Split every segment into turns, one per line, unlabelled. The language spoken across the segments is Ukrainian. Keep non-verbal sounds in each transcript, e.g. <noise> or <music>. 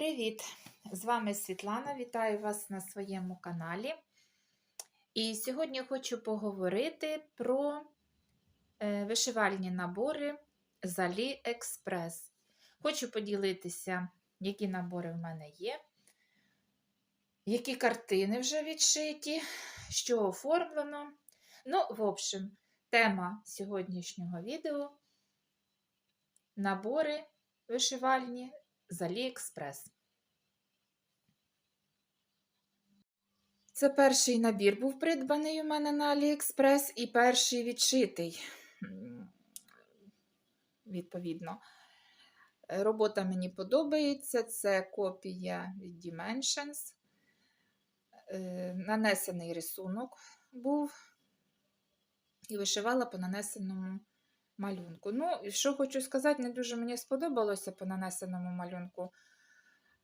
Привіт! З вами Світлана. Вітаю вас на своєму каналі. І сьогодні хочу поговорити про е, вишивальні набори з AliExpress. Хочу поділитися, які набори в мене є, які картини вже відшиті, що оформлено. Ну, в общем, тема сьогоднішнього відео набори вишивальні з AliExpress. Це перший набір був придбаний у мене на AliExpress і перший відшитий. Відповідно. Робота мені подобається. Це копія від Dimensions. Е, Нанесений рисунок був. І вишивала по нанесеному малюнку. Ну, що хочу сказати, не дуже мені сподобалося по нанесеному малюнку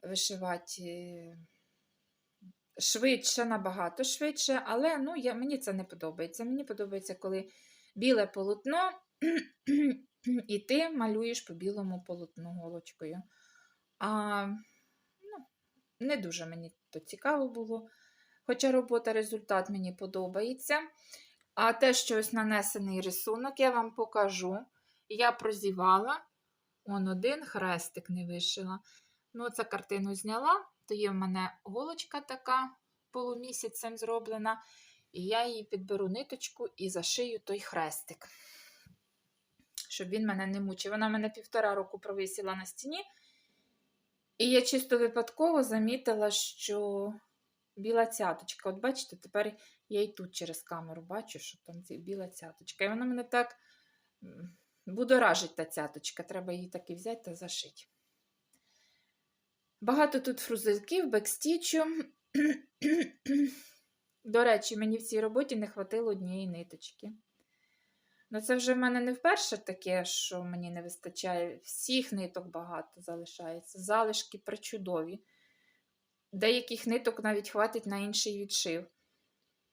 вишивати швидше, набагато швидше, але ну, я, мені це не подобається. Мені подобається, коли біле полотно, <clears throat> і ти малюєш по білому полотну голочкою. А ну, не дуже мені то цікаво було. Хоча робота, результат мені подобається. А те, що ось нанесений рисунок, я вам покажу. Я прозівала, он один хрестик не вишила. Ну, цю картину зняла, то є в мене голочка така полумісяцем зроблена, і я її підберу ниточку і зашию той хрестик, щоб він мене не мучив. Вона мене півтора року провисіла на стіні. І я чисто випадково замітила, що біла цяточка. От бачите, тепер я і тут через камеру бачу, що там ці- біла цяточка. І вона мене так будоражить та цяточка. Треба її так і взяти та зашити. Багато тут фрузельків, бекстічу. <clears throat> До речі, мені в цій роботі не хватило однієї ниточки. Ну, це вже в мене не вперше таке, що мені не вистачає. Всіх ниток багато залишається. Залишки причудові. Деяких ниток навіть хватить на інший відшив.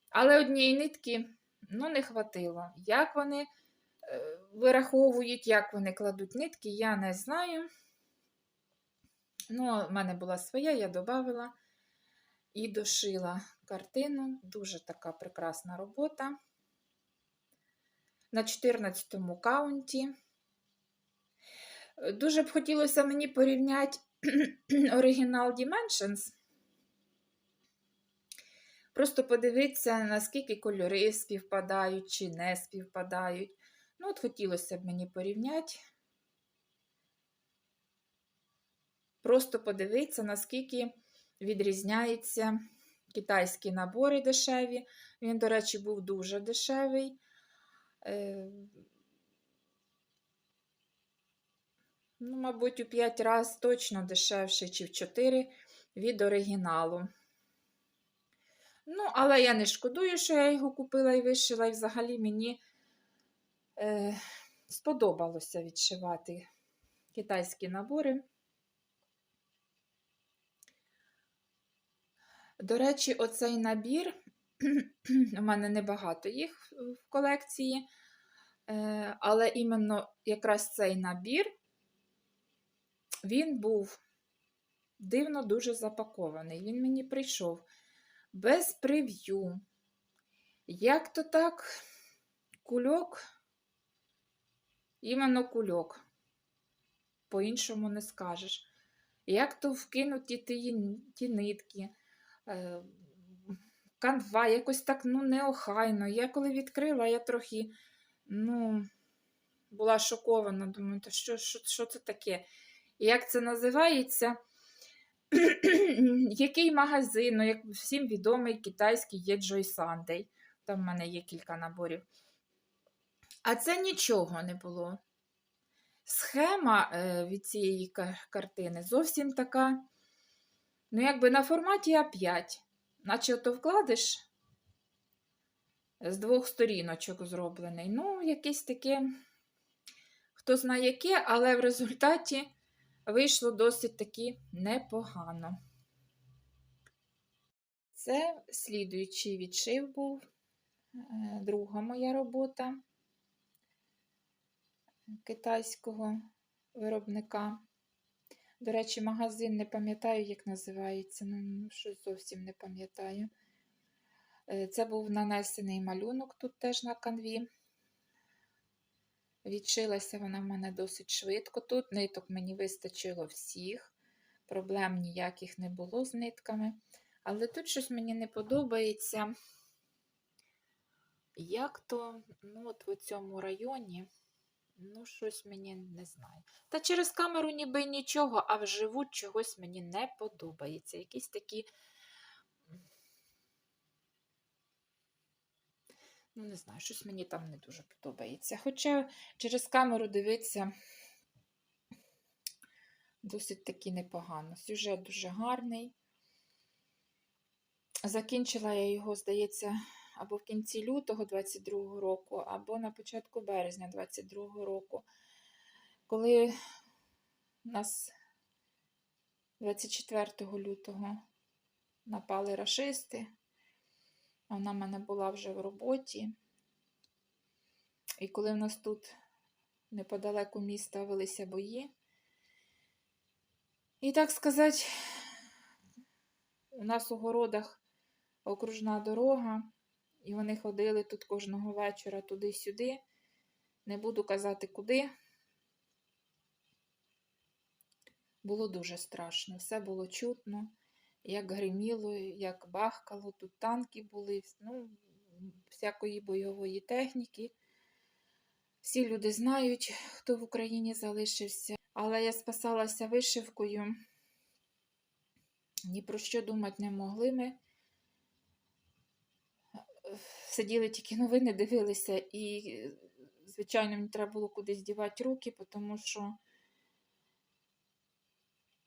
Але однієї нитки ну, не хватило. Як вони е, вираховують, як вони кладуть нитки, я не знаю. Ну, в мене була своя, я додавила і дошила картину. Дуже така прекрасна робота. На 14 му каунті. Дуже б хотілося мені порівняти <clears throat> оригінал Dimensions. Просто подивитися, наскільки кольори співпадають чи не співпадають. Ну, от хотілося б мені порівняти. Просто подивитися, наскільки відрізняються китайські набори дешеві. Він, до речі, був дуже дешевий. Е, Ну, мабуть, у 5 разів точно дешевший, чи в 4 від оригіналу. Ну, але я не шкодую, що я його купила і вишила, і взагалі мені е, сподобалося відшивати китайські набори. До речі, оцей набір, <clears throat> у мене небагато їх в колекції, е, але іменно якраз цей набір, він був дивно дуже запакований. Він мені прийшов без прев'ю. Як то так, кульок, іменно кульок. По-іншому не скажеш. Як то вкинуті ті, ті нитки, е, канва, якось так ну, неохайно. Я коли відкрила, я трохи ну, була шокована. Думаю, що, що, що це таке? Як це називається? <clears throat> Який магазин, ну, як всім відомий китайський є Joy Sunday. Там в мене є кілька наборів. А це нічого не було. Схема е, від цієї ка- картини зовсім така, ну, якби на форматі А5. Наче ото вкладиш з двох сторіночок зроблений. Ну, якесь таке, хто знає яке, але в результаті вийшло досить таки непогано. Це слідуючий відшив був, е, друга моя робота китайського виробника. До речі, магазин не пам'ятаю, як називається. Ну, ну, щось зовсім не пам'ятаю. Е, Це був нанесений малюнок тут теж на канві. Відшилася вона в мене досить швидко. Тут ниток мені вистачило всіх. Проблем ніяких не було з нитками. Але тут щось мені не подобається. Як то, ну, от в цьому районі, ну, щось мені не знаю. Та через камеру ніби нічого, а вживу чогось мені не подобається. Якісь такі. Ну, не знаю, щось мені там не дуже подобається. Хоча через камеру дивитися досить таки непогано. Сюжет дуже гарний. Закінчила я його, здається, або в кінці лютого 22-го року, або на початку березня 22-го року. Коли нас 24 лютого напали рашисти, вона в мене була вже в роботі. І коли в нас тут неподалеку міста велися бої, і так сказати, у нас у городах окружна дорога, і вони ходили тут кожного вечора туди-сюди. Не буду казати куди. Було дуже страшно, все було чутно, як гриміло, як бахкало, тут танки були, ну, всякої бойової техніки. Всі люди знають, хто в Україні залишився, але я спасалася вишивкою. Ні про що думати не могли ми. Сиділи тільки новини, дивилися, і, звичайно, мені треба було кудись дівати руки, тому що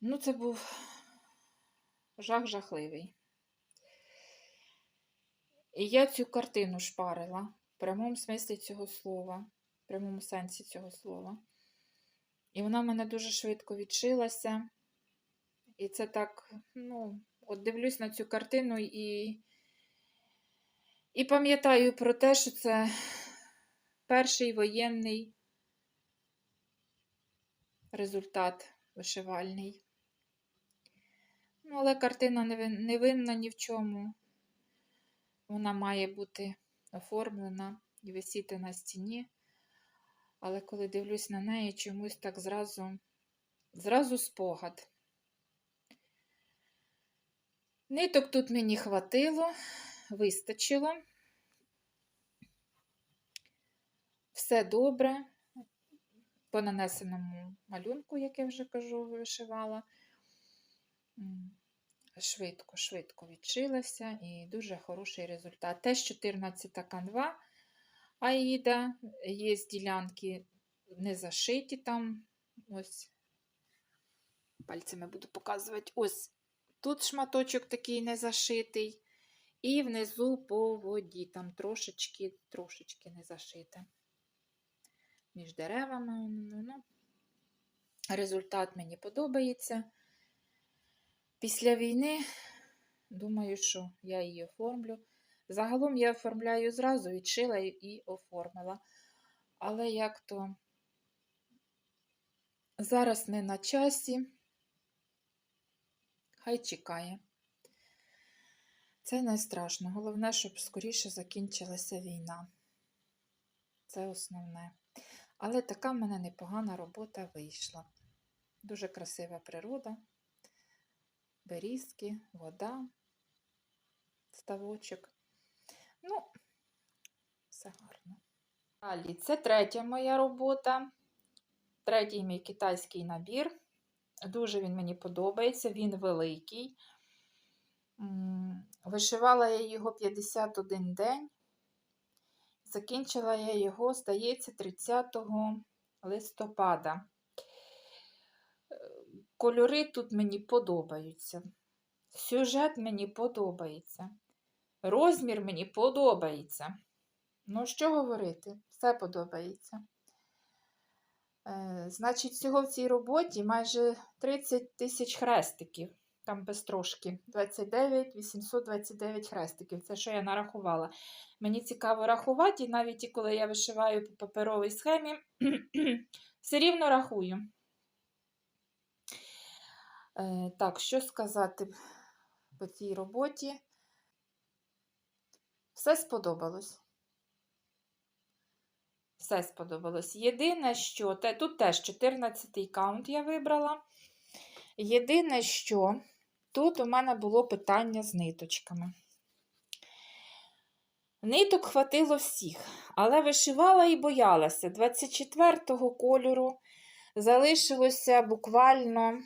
ну, це був жах жахливий. І я цю картину шпарила в прямому смислі цього слова, в прямому сенсі цього слова. І вона в мене дуже швидко відшилася. І це так, ну, от дивлюсь на цю картину і, і пам'ятаю про те, що це перший воєнний результат вишивальний. Ну, але картина не винна ні в чому. Вона має бути оформлена і висіти на стіні. Але коли дивлюсь на неї, чомусь так зразу, зразу спогад. Ниток тут мені хватило, вистачило. Все добре. По нанесеному малюнку, як я вже кажу, вишивала. Швидко, швидко відшилася і дуже хороший результат. Теж 14 канва Аїда, є ділянки не зашиті там. Ось, пальцями буду показувати. Ось тут шматочок такий не зашитий. І внизу по воді, там трошечки, трошечки не зашите. Між деревами. Ну, Результат мені подобається. Після війни, думаю, що я її оформлю. Загалом я оформляю зразу, відшила і оформила. Але як то зараз не на часі, хай чекає. Це не страшно. Головне, щоб скоріше закінчилася війна. Це основне. Але така в мене непогана робота вийшла. Дуже красива природа берізки, вода, ставочок. Ну, все гарно. Далі, це третя моя робота. Третій мій китайський набір. Дуже він мені подобається, він великий. Вишивала я його 51 день. Закінчила я його, здається, 30 листопада. Кольори тут мені подобаються. Сюжет мені подобається. Розмір мені подобається. Ну, що говорити? Все подобається. Е, Значить, всього в цій роботі майже 30 тисяч хрестиків. Там без трошки 29 829 хрестиків. Це що я нарахувала. Мені цікаво рахувати, і навіть коли я вишиваю по паперовій схемі, <clears throat> все рівно рахую. Е, так, що сказати по цій роботі? Все сподобалось. Все сподобалось. Єдине, що тут теж 14-й каунт я вибрала. Єдине, що тут у мене було питання з ниточками. Ниток хватило всіх, але вишивала і боялася. 24-го кольору залишилося буквально.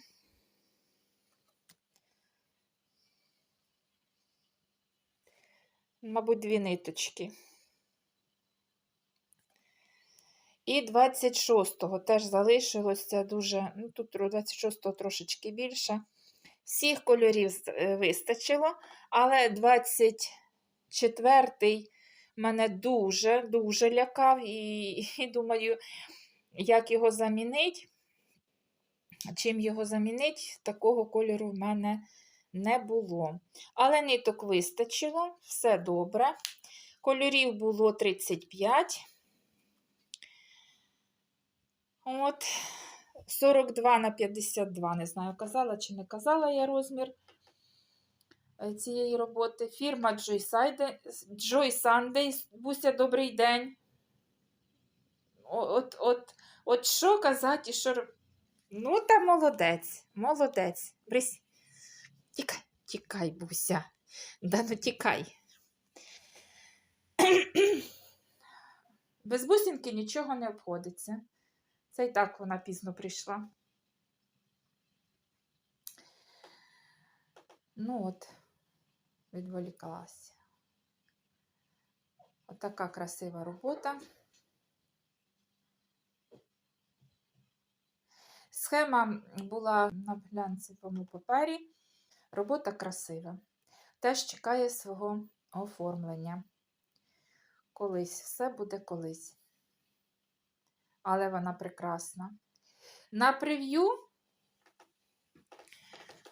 Мабуть, дві ниточки. І 26-го теж залишилося дуже, ну тут 26-го трошечки більше. Всіх кольорів е, вистачило, але 24-й мене дуже-дуже лякав, і, і думаю, як його замінить. Чим його замінить, такого кольору в мене не було. Але ниток вистачило, все добре. Кольорів було 35. От, 42 на 52, не знаю, казала чи не казала я розмір е, цієї роботи. Фірма Joy Sunday. Буся, добрий день. От, от, от що казати, що Ну, та молодець, молодець. Брись. Тікай, тікай, Буся. Да ну тікай. Без бусинки нічого не обходиться. Це і так вона пізно прийшла. Ну от, відволікалася. Отака красива робота. Схема була на глянцевому папері. Робота красива. Теж чекає свого оформлення. Колись, все буде колись. Але вона прекрасна. На прев'ю,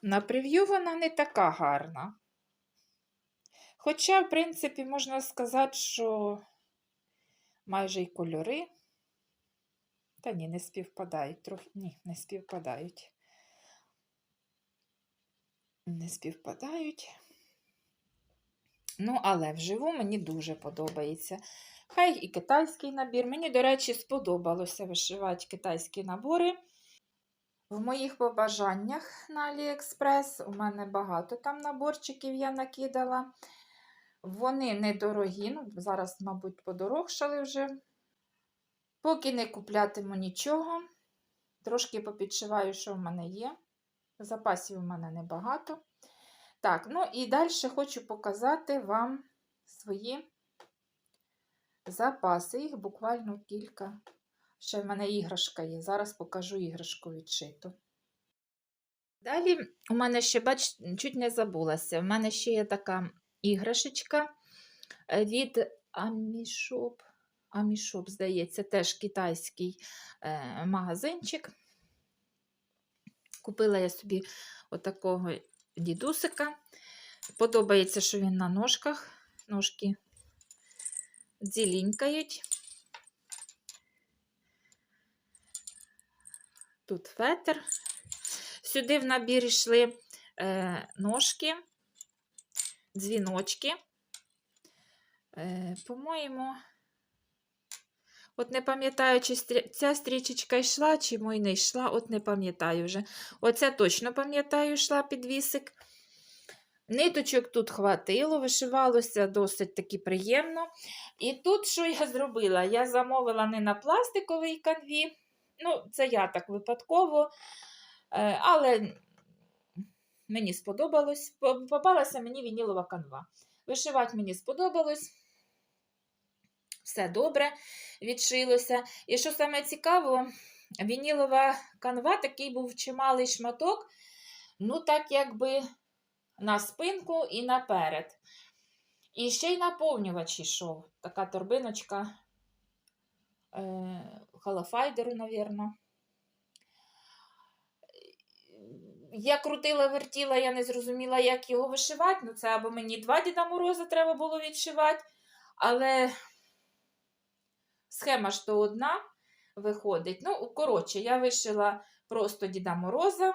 на прев'ю вона не така гарна. Хоча, в принципі, можна сказати, що майже й кольори. Та ні, не співпадають. Трохи ні, не співпадають. Не співпадають. Ну, але вживу мені дуже подобається. Хай і китайський набір. Мені, до речі, сподобалося вишивати китайські набори. В моїх побажаннях на AliExpress у мене багато там наборчиків я накидала. Вони недорогі, ну, зараз, мабуть, подорожчали вже. Поки не куплятиму нічого. Трошки попідшиваю, що в мене є. Запасів у мене небагато. Так, ну і далі хочу показати вам свої запаси. Їх буквально кілька. Ще в мене іграшка є. Зараз покажу іграшку відшиту. Далі у мене ще, бач, чуть не забулася. У мене ще є така іграшечка е, від Амішоп. Амішоп, здається, теж китайський е, магазинчик. Купила я собі отакого дідусика. Подобається, що він на ножках. Ножки дзілінькають. Тут фетр. Сюди в набір йшли е, ножки, дзвіночки. Е, По-моєму, от не пам'ятаю, чи ця стрічечка йшла, чи мой не йшла, от не пам'ятаю вже. Оце точно пам'ятаю, йшла підвісик. Ниточок тут хватило, вишивалося досить таки приємно. І тут що я зробила? Я замовила не на пластиковій канві. Ну, це я так випадково. Е, Але мені сподобалось. Попалася мені вінілова канва. Вишивати мені сподобалось. Все добре відшилося. І що саме цікаво, вінілова канва такий був чималий шматок. Ну, так якби на спинку і наперед. І ще й наповнювач йшов. Така торбиночка е, халафайдеру, навірно. Я крутила, вертіла, я не зрозуміла, як його вишивати. Ну, це або мені два Діда Мороза треба було відшивати. Але схема ж то одна виходить. Ну, коротше, я вишила просто Діда Мороза.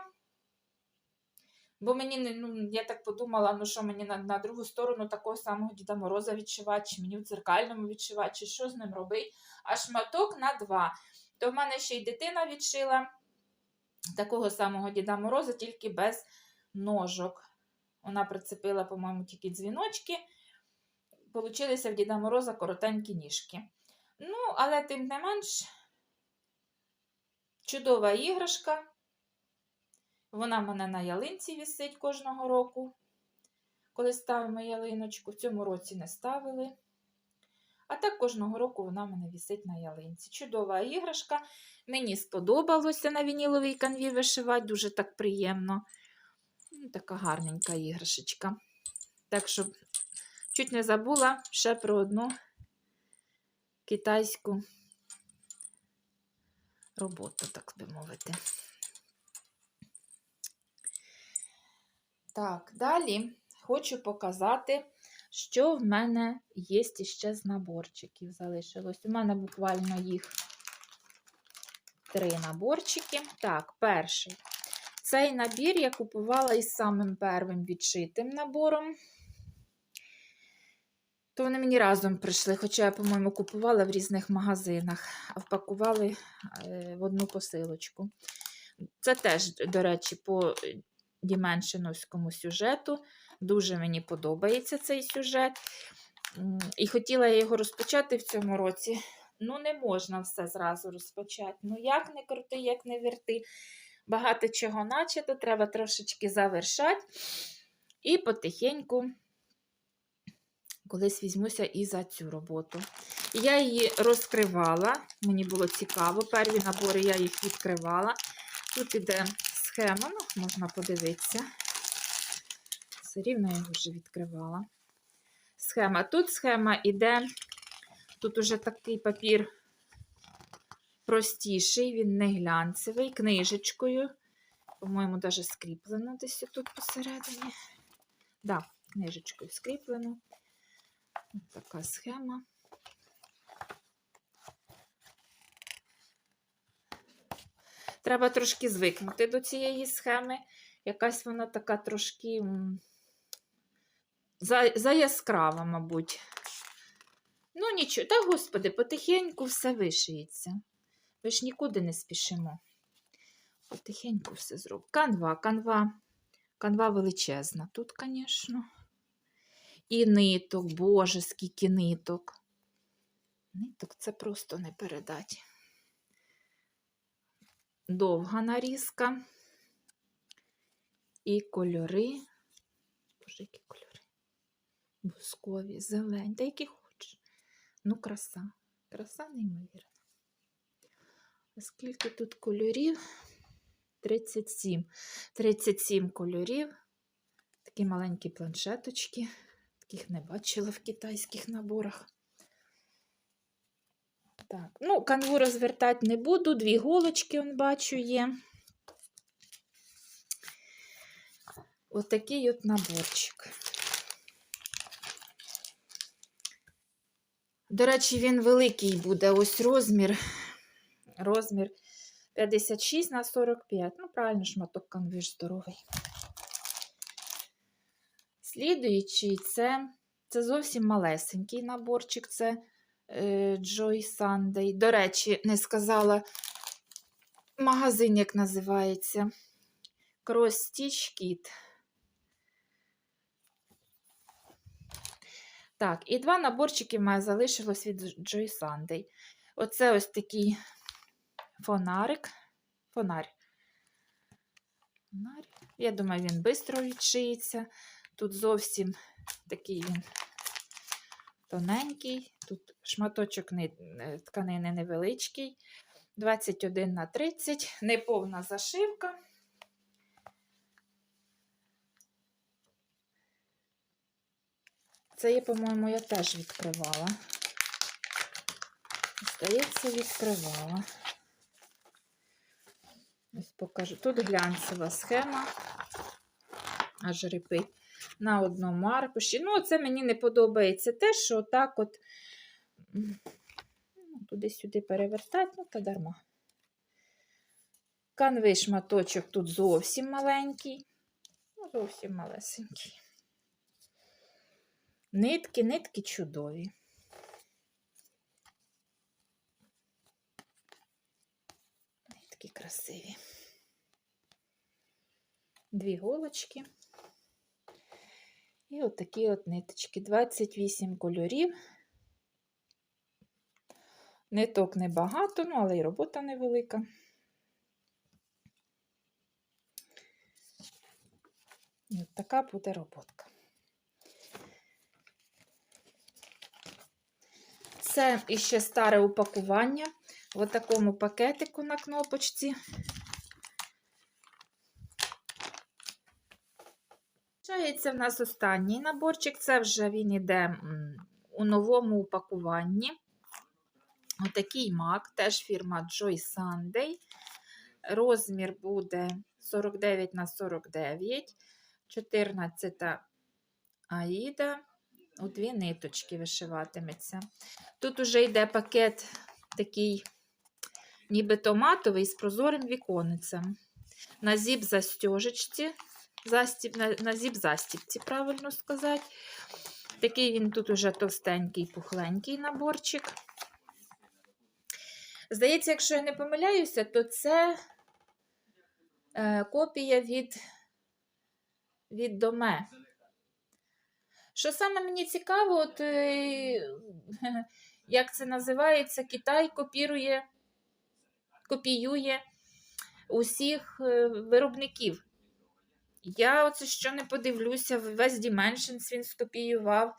Бо мені ну, я так подумала, ну що мені на, на другу сторону такого самого Діда Мороза відшивати, чи мені в дзеркальному відшивати, чи що з ним робити. А шматок на два. То в мене ще й дитина відшила такого самого Діда Мороза, тільки без ножок. Вона прицепила, по-моєму, тільки дзвіночки. Получилися в Діда Мороза коротенькі ніжки. Ну, але тим не менш, чудова іграшка. Вона в мене на ялинці висить кожного року, коли ставимо ялиночку. В цьому році не ставили. А так кожного року вона в мене висить на ялинці. Чудова іграшка. Мені сподобалося на вініловій канві вишивати, дуже так приємно. Ну, Така гарненька іграшечка. Так що чуть не забула ще про одну китайську роботу, так би мовити. Так, далі хочу показати, що в мене є ще з наборчиків залишилось. У мене буквально їх три наборчики. Так, перший. Цей набір я купувала із самим первим відшитим набором. То вони мені разом прийшли, хоча я, по-моєму, купувала в різних магазинах, а впакували е, в одну посилочку. Це теж, до речі, по Діменшиновському сюжету. Дуже мені подобається цей сюжет. І хотіла я його розпочати в цьому році. Ну, не можна все зразу розпочати. Ну, як не крути, як не верти. Багато чого начато, треба трошечки завершати. І потихеньку колись візьмуся і за цю роботу. І я її розкривала, мені було цікаво. Перві набори я їх відкривала. Тут іде схема, ну, можна подивитися. Все рівно я його вже відкривала. Схема. Тут схема іде, тут уже такий папір простіший, він не глянцевий, книжечкою. По-моєму, навіть скріплено десь тут посередині. Так, да, книжечкою скріплено. Така схема. Треба трошки звикнути до цієї схеми. Якась вона така трошки м, за, заяскрава, мабуть. Ну, нічого, та, господи, потихеньку все вишиється. Ви ж нікуди не спішимо. Потихеньку все зробимо. Канва, канва. Канва величезна. Тут, звісно. І ниток, боже, скільки ниток. Ниток це просто не передати. Довга нарізка. І кольори. Боже, які кольори. Бускові, зелені, та які хочеш. Ну, краса. Краса неймовірна. А скільки тут кольорів? 37. 37 кольорів. Такі маленькі планшеточки. Таких не бачила в китайських наборах. Так, ну, канву розвертати не буду. Дві голочки, он бачу, є. Отакий от наборчик. До речі, він великий буде. Ось розмір. Розмір 56 на 45. Ну, правильно, шматок канви ж здоровий. Слідуючий це, це зовсім малесенький наборчик. Це е, Joy Sunday. До речі, не сказала магазин, як називається. Cross Stitch Kit. Так, і два наборчики мене залишилось від Joy Sunday. Оце ось такий фонарик. Фонарь. Фонарь. Я думаю, він швидко відшиється. Тут зовсім такий він тоненький. Тут шматочок е, тканини невеличкий. 21 на 30, неповна зашивка. Це по-моєму, я теж відкривала. Здається, відкривала. Ось покажу. Тут глянцева схема. Аж репить на одному аркуші. Ну, це мені не подобається те, що так от туди-сюди перевертати, ну, та дарма. Канви шматочок тут зовсім маленький. Ну, зовсім малесенький. Нитки, нитки чудові. Нитки красиві. Дві голочки. І от такі от ниточки. 28 кольорів. Ниток небагато, ну, але й робота невелика. І от така буде роботка. Це іще старе упакування в такому пакетику на кнопочці. Залишається в нас останній наборчик. Це вже він іде м, у новому упакуванні. Отакий мак, теж фірма Joy Sunday. Розмір буде 49 на 49, 14 аїда. У дві ниточки вишиватиметься. Тут уже йде пакет такий, ніби томатовий з прозорим віконницем. На зіп застежечці, застіб, на, на зіп застібці, правильно сказати. Такий він тут уже товстенький, пухленький наборчик. Здається, якщо я не помиляюся, то це е, копія від, від доме. Що саме мені цікаво, от, е, як це називається, Китай копірує, копіює усіх е, виробників. Я оце що не подивлюся, весь Dimensions він скопіював.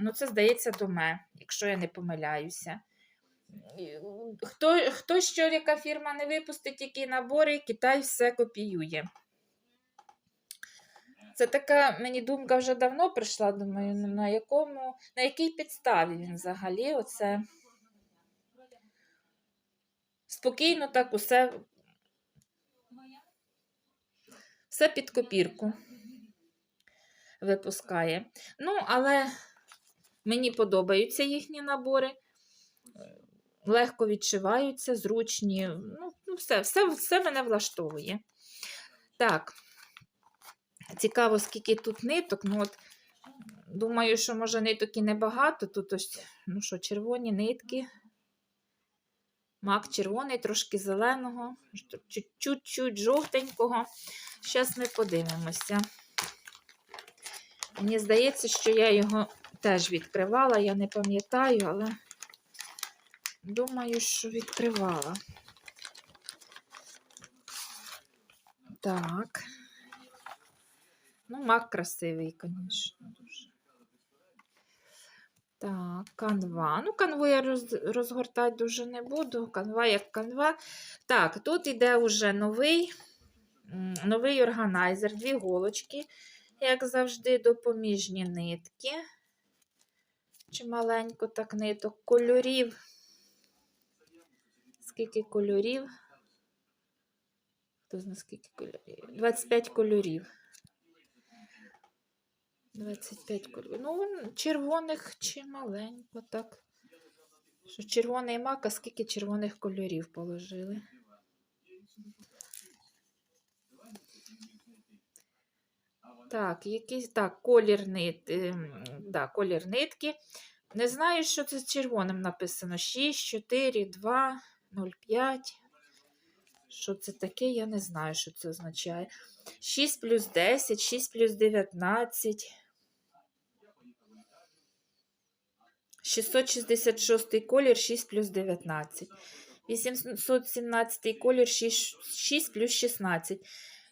Ну, це здається доме, якщо я не помиляюся. Хто, хто що, яка фірма не випустить які набори, Китай все копіює. Це така мені думка вже давно прийшла, думаю, на якому, на якій підставі він взагалі оце спокійно так усе, все під копірку випускає. Ну, але мені подобаються їхні набори, легко відшиваються, зручні. Ну, ну все, все, все мене влаштовує. Так. Цікаво, скільки тут ниток. Ну, от, Думаю, що, може, ниток і небагато. Тут ось, ну що, червоні нитки. Мак червоний, трошки зеленого, чуть-чуть жовтенького. Зараз ми подивимося. Мені здається, що я його теж відкривала, я не пам'ятаю, але думаю, що відкривала. Так. Ну, мак красивий, звісно. Так, канва. Ну, канву я роз, розгортати дуже не буду. Канва як канва. Так, тут іде вже новий новий органайзер, дві голочки, як завжди, допоміжні нитки. Чималенько так ниток, кольорів. Скільки кольорів? Хто знає, скільки кольорів? 25 кольорів. 25 кольорів. Ну, червоних чи маленько, так. Що червоний мак, а скільки червоних кольорів положили. Так, якийсь так, колір, нит, е, да, колір нитки. Не знаю, що це з червоним написано. 6, 4, 2, 0,5. Що це таке, я не знаю, що це означає. 6 плюс 10, 6 плюс 19. 666 колір 6 плюс 19. 817 колір 6, 6 плюс 16.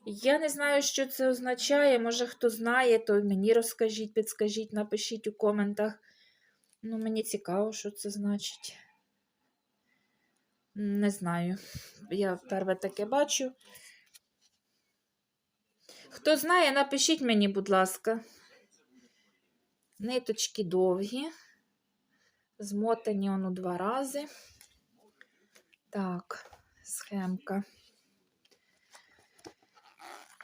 Я не знаю, що це означає. Може, хто знає, то мені розкажіть, підскажіть, напишіть у коментах. Ну, мені цікаво, що це значить. Не знаю. Я вперше таке бачу. Хто знає, напишіть мені, будь ласка. Ниточки довгі. Змотані воно два рази. Так, схемка.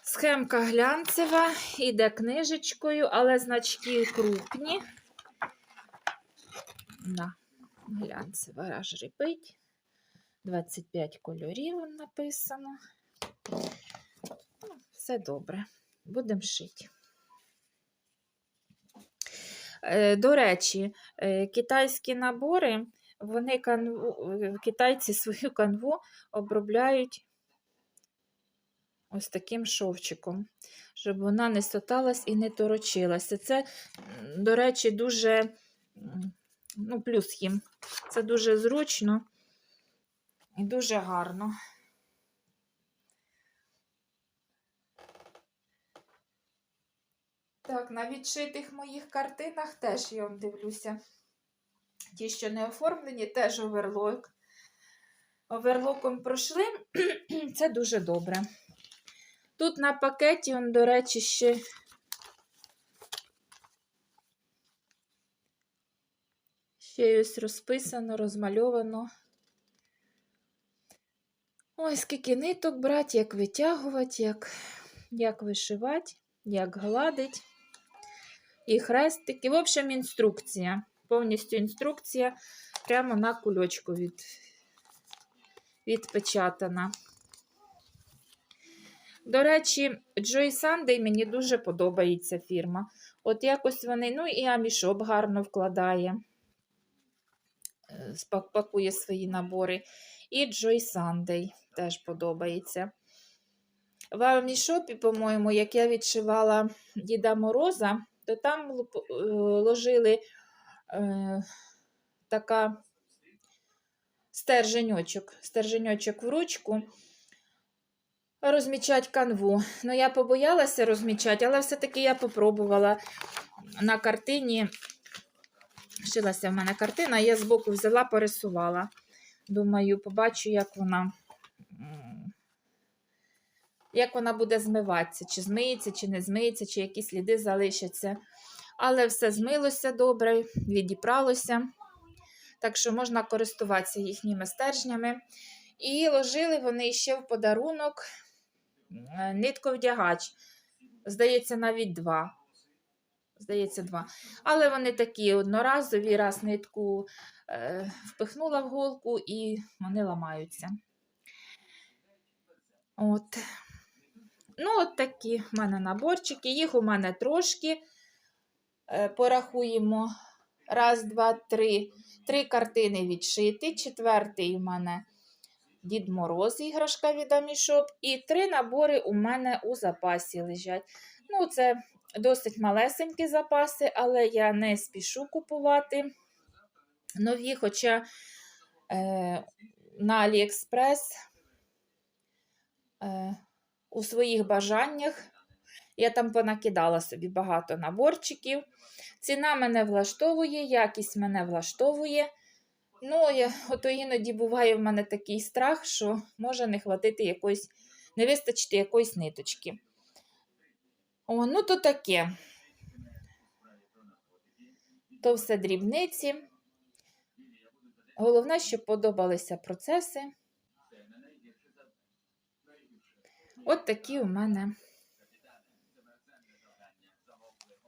Схемка глянцева, іде книжечкою, але значки крупні. Да, глянцева аж репить. 25 кольорів написано. Ну, Все добре. будемо шити. Е, До речі, е, китайські набори, вони канву, е, китайці <laughs> свою канву обробляють ось таким шовчиком, щоб вона не соталась і не торочилася. Це, до речі, дуже ну, плюс їм. Це дуже зручно і дуже гарно. Так, на відшитих моїх картинах теж я вам дивлюся. Ті, що не оформлені, теж оверлок. Оверлоком пройшли. <clears throat> Це дуже добре. Тут на пакеті, он, до речі, ще. Ще ось розписано, розмальовано. Ой, скільки ниток брати, як витягувати, як, як вишивати, як гладить. І хрестики. В общем, інструкція. Повністю інструкція прямо на кульочку від, відпечатана. До речі, Joy Sunday мені дуже подобається фірма. От якось вони, ну і Амішоп гарно вкладає, е, пакує свої набори. І Joy Sunday теж подобається. В Амішопі, по-моєму, як я відшивала Діда Мороза, то там е, ложили е, така стерженьочок, стерженьочок в ручку розмічати канву. Ну, я побоялася розмічати, але все-таки я попробувала на картині. Шилася в мене картина, я збоку взяла, порисувала. Думаю, побачу, як вона. Як вона буде змиватися, чи змиється, чи не змиється, чи якісь сліди залишаться. Але все змилося добре, відіпралося. Так що можна користуватися їхніми стержнями. І ложили вони ще в подарунок е, нитковдягач. Здається, навіть два. Здається, два. Але вони такі одноразові, раз нитку е, впихнула в голку і вони ламаються. От. Ну, от такі в мене наборчики. Їх у мене трошки. Е, порахуємо. Раз, два, три. Три картини відшити. Четвертий у мене Дід Мороз, іграшка від Амішоп. І три набори у мене у запасі лежать. Ну, це досить малесенькі запаси, але я не спішу купувати нові, хоча е, на Аліекспрес е, у своїх бажаннях я там понакидала собі багато наборчиків. Ціна мене влаштовує, якість мене влаштовує. Ну, я, ото іноді буває в мене такий страх, що може не хватити якоїсь, не вистачити якоїсь ниточки. О, ну то таке. То все дрібниці. Головне, щоб подобалися процеси. От такі у мене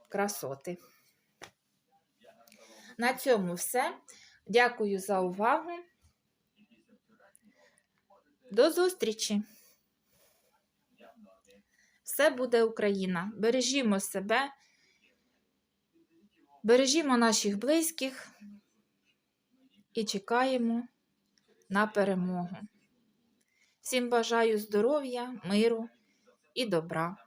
красоти. На цьому все. Дякую за увагу. До зустрічі. Все буде Україна. Бережімо себе, бережімо наших близьких і чекаємо на перемогу. Всім бажаю здоров'я, миру і добра.